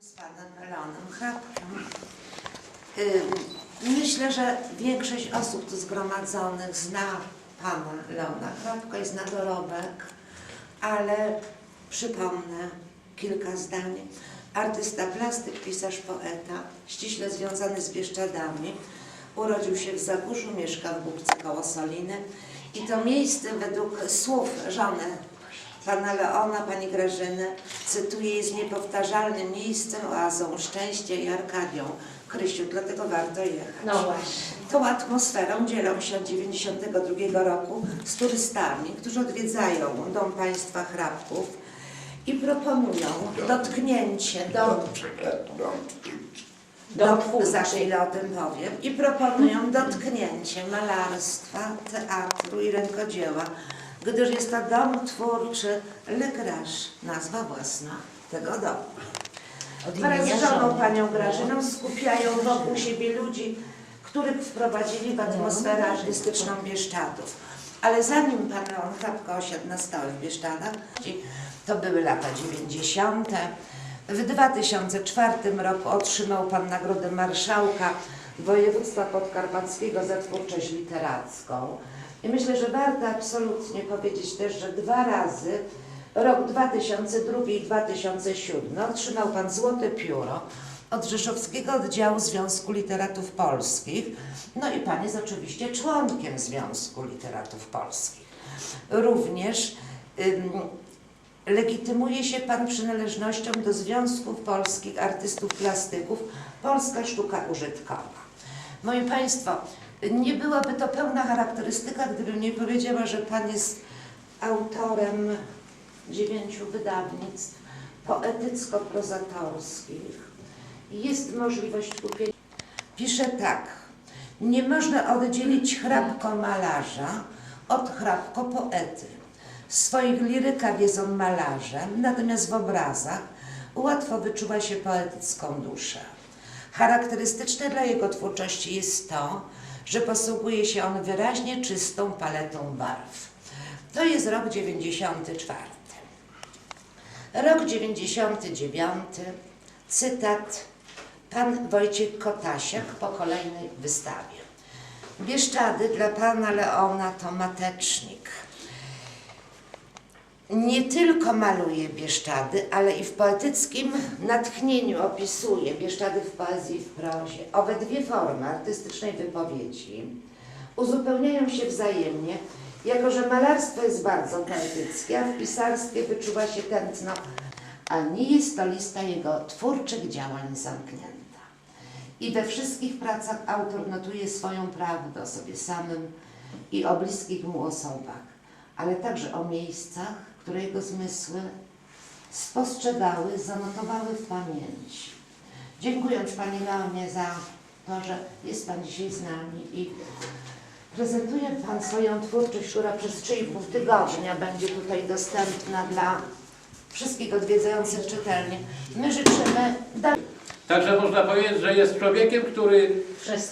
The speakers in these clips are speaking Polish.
z panem Leonem Hrabkiem. Ym, Myślę, że większość osób tu zgromadzonych zna pana Leona Hrabka i zna dorobek, ale przypomnę kilka zdań. Artysta, plastyk, pisarz, poeta, ściśle związany z Bieszczadami. Urodził się w Zagórzu, mieszka w Bubce koło Soliny i to miejsce według słów żony pana Leona, pani Grażyny, cytuję, jest niepowtarzalnym miejscem, oazą szczęścia i Arkadią. Krysiu, dlatego warto jechać. No właśnie. Tą atmosferą dzielą się od 92 roku z turystami, którzy odwiedzają Dom Państwa Hrabków i proponują dotknięcie do Dom do, za twórczy. chwilę o tym powiem. I proponują dotknięcie malarstwa, teatru i rękodzieła, gdyż jest to dom twórczy Le Grache, nazwa własna tego domu. Wraz z żoną panią Grażyną skupiają wokół siebie ludzi, których wprowadzili w atmosferę artystyczną Bieszczadów. Ale zanim pan Leon Hrabko osiadł na stałe w Bieszczadach, to były lata 90. W 2004 roku otrzymał pan Nagrodę Marszałka Województwa Podkarpackiego za twórczość literacką. I myślę, że warto absolutnie powiedzieć też, że dwa razy Rok 2002 i 2007 otrzymał Pan Złote Pióro od Rzeszowskiego Oddziału Związku Literatów Polskich. No i Pan jest oczywiście członkiem Związku Literatów Polskich. Również ym, legitymuje się Pan przynależnością do Związków Polskich Artystów Plastyków Polska Sztuka Użytkowa. Moi Państwo, nie byłaby to pełna charakterystyka, gdybym nie powiedziała, że Pan jest autorem dziewięciu wydawnictw poetycko-prozatorskich. Jest możliwość kupienia. Pisze tak. Nie można oddzielić hrabko malarza od hrabko poety. W swoich lirykach jest on malarzem, natomiast w obrazach łatwo wyczuwa się poetycką duszę. Charakterystyczne dla jego twórczości jest to, że posługuje się on wyraźnie czystą paletą barw. To jest rok 94. Rok 99, cytat, pan Wojciech Kotasiak po kolejnej wystawie. Bieszczady dla pana Leona to matecznik. Nie tylko maluje Bieszczady, ale i w poetyckim natchnieniu opisuje Bieszczady w poezji i w prozie. Owe dwie formy artystycznej wypowiedzi uzupełniają się wzajemnie, jako że malarstwo jest bardzo poetyckie, a w pisarstwie wyczuwa się tętno, a nie jest to lista jego twórczych działań zamknięta. I we wszystkich pracach autor notuje swoją prawdę o sobie samym i o bliskich mu osobach, ale także o miejscach, które jego zmysły spostrzegały, zanotowały w pamięci. Dziękując Panie Leonie za to, że jest Pan dzisiaj z nami i prezentuje Pan swoją twórczość, która przez 3,5 tygodnia będzie tutaj dostępna dla wszystkich odwiedzających czytelnię. My życzymy dalej. Także można powiedzieć, że jest człowiekiem, który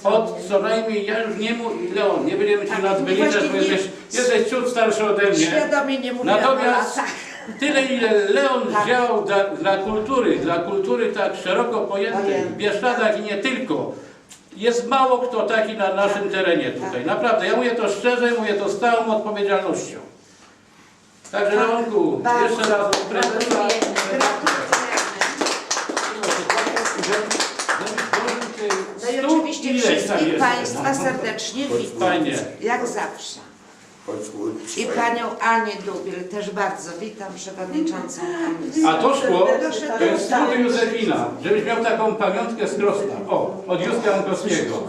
od co najmniej, ja już nie mu, Leon, nie będziemy ci Tak, lat wyliczać, bo jesteś, jesteś ciut starszy ode mnie. Świadomie nie mówię Natomiast tyle, ile Leon Tak. działał dla, dla kultury, dla kultury tak szeroko pojętej, w Bieszczadach i nie tylko, jest mało kto taki na naszym terenie tutaj. Tak. Naprawdę, ja mówię to szczerze, mówię to z całą odpowiedzialnością. Także Tak, Leonku, jeszcze raz prezesa. No i oczywiście wszystkich Państwa serdecznie witam. Fajnie. Jak zawsze. I Panią Anię Dubiel też bardzo witam, Przewodniczącą Komisji. A to Proszę to jest szkło Józefina, żebyś miał taką pamiątkę z Krosna. O, od Józka Jankowskiego.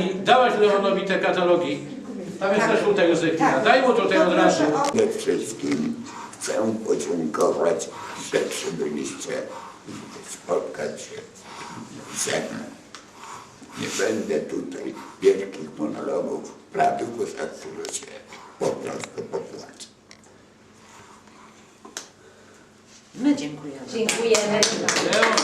I dałaś Leonowi te katalogi. Tam jest Tak. też żółta Józefina. Tak. Daj mu tutaj od razu. Wszystkim chcę podziękować, że przybyliście spotkać się ze mną. Nie będę tutaj wielkich monologów prawił, bo za chwilę się po prostu popłaczę. My dziękujemy. Dziękujemy. Leon,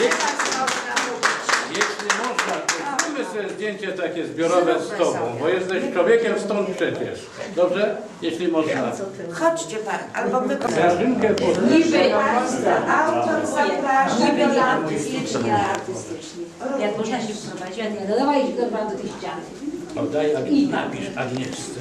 jeśli, można mówić. jeśli można, to zróbmy sobie zdjęcie takie zbiorowe z tobą, bo jesteś człowiekiem stąd przecież. Dobrze? Jeśli można. Chodźcie pan, albo my Grażynkę pod... Niby, Autor do nie lampy. artystycznie, a artystycznie. Jak można się wprowadzić, a nie, no dawaj do, do tych ścian. Oddaj, Ag- napisz Agnieszce.